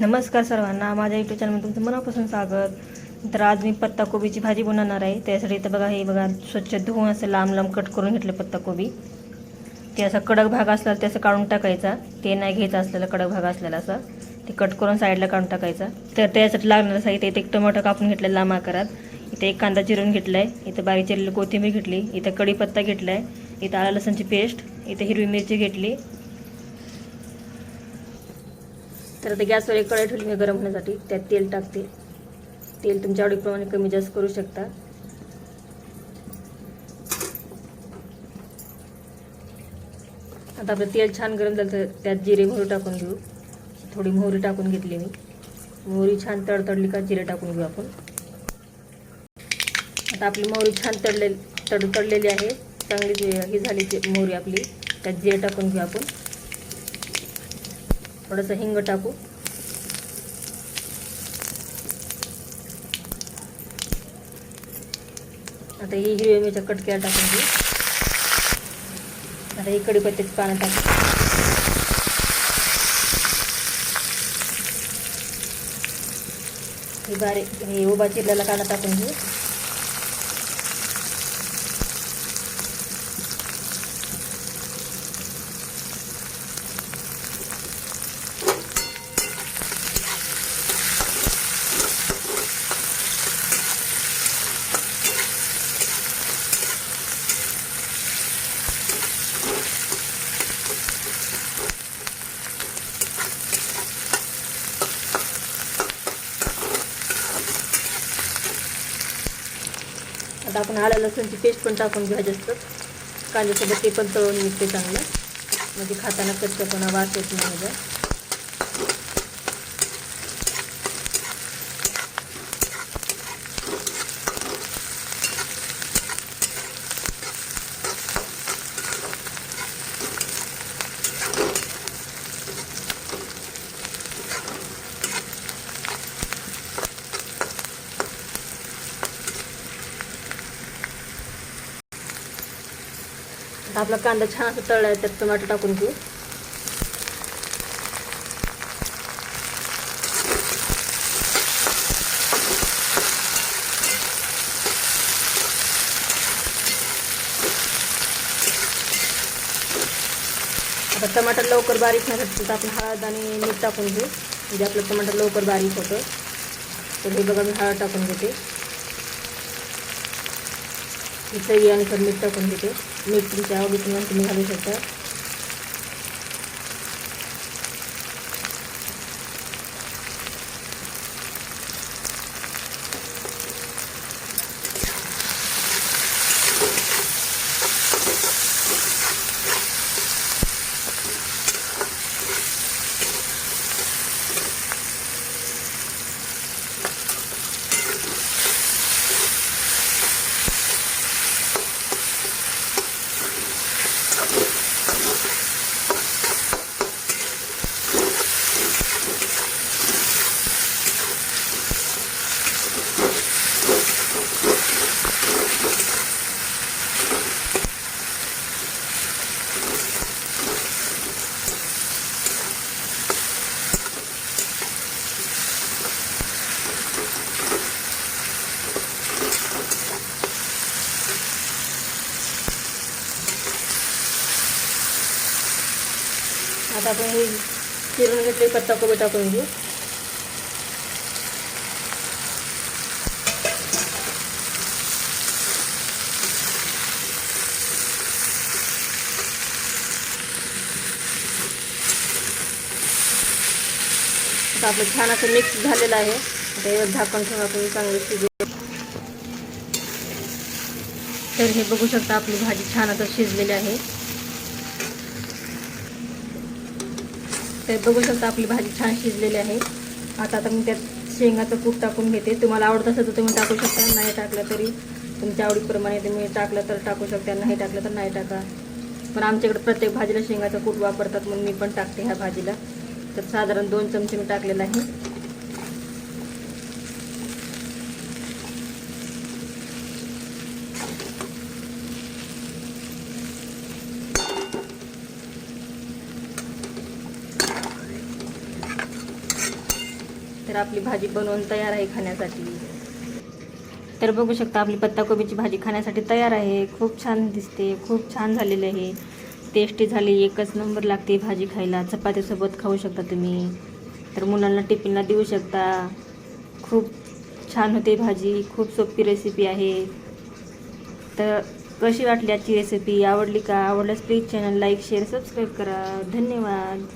नमस्कार सर्वांना. माझ्या युट्यूब चॅनलमध्ये तुमचं मनापासून स्वागत. तर आज मी पत्ताकोबीची भाजी बनवणार आहे. त्यासाठी इथं बघा हे बघा स्वच्छ धुवून असं लांब लांब कट करून घेतलं पत्ताकोबी ते असा कडक भाग असला तर ते असं काढून टाकायचा. ते नाही घ्यायचं असलेलं कडक भाग असलेला असा. ते कट करून साईडला काढून टाकायचा. तर त्यासाठी लागणारं साहित्य इथे एक टोमॅटो कापून घेतलं लांब आकारात. इथे एक कांदा चिरून घेतला आहे इथं बारीक चिरलेली कोथिंबीर घेतली. इथं कढीपत्ता घेतला आहे इथं आला लसणची पेस्ट इथं हिरवी मिरची घेतली. तर आता गॅसवर एक कढई ठेवली मी गरम होण्यासाठी. त्यात तेल टाकते. तेल तुमच्या आवडीप्रमाणे कमी जास्त करू शकता. आता आपलं तेल छान गरम झालं तर त्यात जिरे मोहरी टाकून घेऊ. थोडी मोहरी टाकून घेतली मी. मोहरी छान तडतडली का जिरे टाकून घेऊ आपण. आता आपली मोहरी छान तडले तडतडलेली आहे. चांगली ही झाली ती मोहरी आपली त्यात जिरे टाकून घेऊ आपण. थोडंसं हिंग टाकू. आता ही हिरवी मिरच्या कटक्या टाकून घेऊ. आता ही कडीपत्त्याची पानं टाकू. ही बारीक हे उभा चिरलेला कांदा टाकून घेऊ. आता आपण आलं लसूणची पेस्ट पण टाकून घेऊ जास्त कांद्यासोबत ते पण तळून निघते चांगलं. म्हणजे खाताना कच्चपणा वास येत नाही आपला कांदा छान असं तळला आहे त्यात टोमॅटो टाकून घेऊ. आता टमाटर लवकर बारीक नाही तर आपण हळद आणि मीठ टाकून घेऊ. म्हणजे आपलं टमाटर लवकर बारीक होतं. तर हे बघा मी हळद टाकून घेते. इथं आणि मीठ टाकून घेते. मीठ तुमच्या आवडीप्रमाणे तुम्ही घालू शकता. आता हे घेतले पत्ताकोबी टाकून घेऊ. छान असं मिक्स यावर झाकण ठेवून आपण हे शकता भाजी छान आता आहे. तर बघू शकता आपली भाजी छान शिजलेली आहे. आता आता मी त्यात शेंगाचं कूट टाकून घेते. तुम्हाला आवडत असेल तर तुम्ही टाकू शकता. नाही टाकलं तरी तुमच्या आवडीप्रमाणे तुम्ही टाकलं तर टाकू शकता. नाही टाकलं तर नाही टाका. पण आमच्याकडे प्रत्येक भाजीला शेंगाचं कूट वापरतात म्हणून मी पण टाकते ह्या भाजीला. तर साधारण दोन चमचे मी टाकलेलं आहे. तर आपली भाजी बनवून तयार आहे खाण्यासाठी. तर बघू शकता आपली पत्ताकोबीची भाजी खाण्यासाठी तयार आहे. खूप छान दिसते खूप छान झालेली आहे. टेस्टी झाली एकच नंबर लागते भाजी खायला. चपातीसोबत खाऊ शकता तुम्ही. तर मुलांना टिफिनला देऊ शकता. खूप छान होते भाजी खूप सोपी रेसिपी आहे. तर कशी वाटली आजची रेसिपी आवडली का? आवडल्यास please channel like share subscribe करा. धन्यवाद.